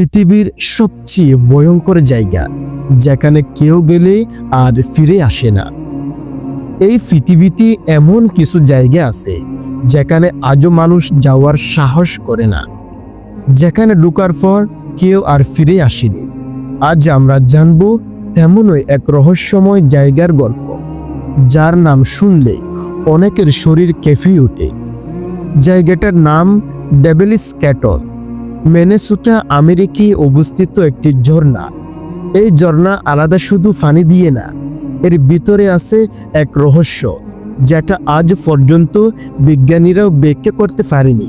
পৃথিবীর সবচেয়ে ভয়ঙ্কর জায়গা, যেখানে কেউ গেলে আর ফিরে আসে না। এই পৃথিবীতে এমন কিছু জায়গা আছে, যেখানে আজও মানুষ যাওয়ার সাহস করে না। যেখানে ঢুকার পর কেউ আর ফিরে আসেনি। আজ আমরা জানব তেমনই এক রহস্যময় জায়গার গল্প, যার নাম শুনলে অনেকের শরীর কেঁপে ওঠে। জায়গাটার নাম ডেবেলিস ক্যাটল। মেনেসোটা আমেরিকায় অবস্থিত একটি ঝর্ণা। এই ঝর্ণা আলাদা শুধু পানি দিয়ে না, এর ভিতরে আছে এক রহস্য, যেটা আজ পর্যন্ত বিজ্ঞানীরাও ব্যাখ্যা করতে পারেনি।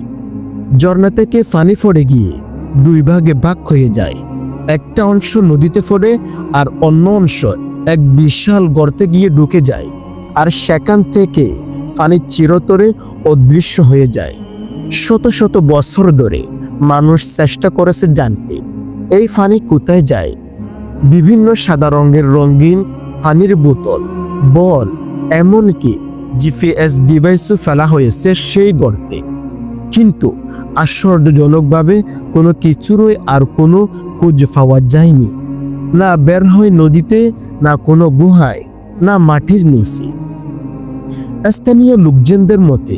ঝর্ণা থেকে পানি পড়ে গিয়ে দুই ভাগে ভাগ হয়ে যায়। একটা অংশ নদীতে পড়ে আর অন্য অংশ এক বিশাল গর্তে গিয়ে ঢুকে যায়, আর সেখান থেকে পানি চিরতরে অদৃশ্য হয়ে যায়। শত শত বছর ধরে মানুষ চেষ্টা করেছে জানতে। এই পানি কোথায় যায়? বিভিন্ন সাদা রঙের রঙিন পানির বোতল, বল, এমনকি জিপিএস ডিভাইসও ফেলা হয়েছে সেই গর্তে। কিন্তু আশ্চর্যজনকভাবে কোনো কিছুরই আর কোনো খোঁজ পাওয়া যায়নি। না বের হয় নদীতে, না কোনো গুহায়, না মাটির নিচে। স্থানীয় লোকজনদের মতে,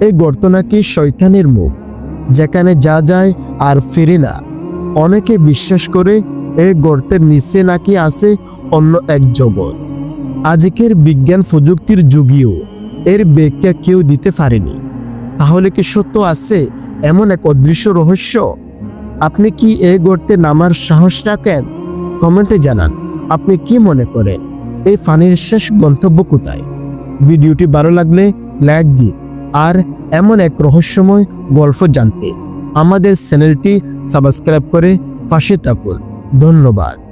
এই গর্ত নাকি শয়তানের মুখ। যেখানে যা যায় আর ফেরে না। অনেকে বিশ্বাস করে এই গর্তের নিচে নাকি আছে অন্য এক জগৎ। আজকের বিজ্ঞান প্রযুক্তির যুগেও এর ব্যাখ্যা কেউ দিতে পারেনি। তাহলে কি সত্য আছে এমন এক অদৃশ্য রহস্য? আপনি কি এই গর্তে নামার সাহস রাখেন? কমেন্টে জানান, আপনি কি মনে করেন? এই ফানির শেষ গন্তব্য কোথায়? ভিডিওটি ভালো লাগলে লাইক দিন। আর এমন এক রহস্যময় গল্প জানতে আমাদের চ্যানেলটি সাবস্ক্রাইব করে পাশে থাকুন। ধন্যবাদ।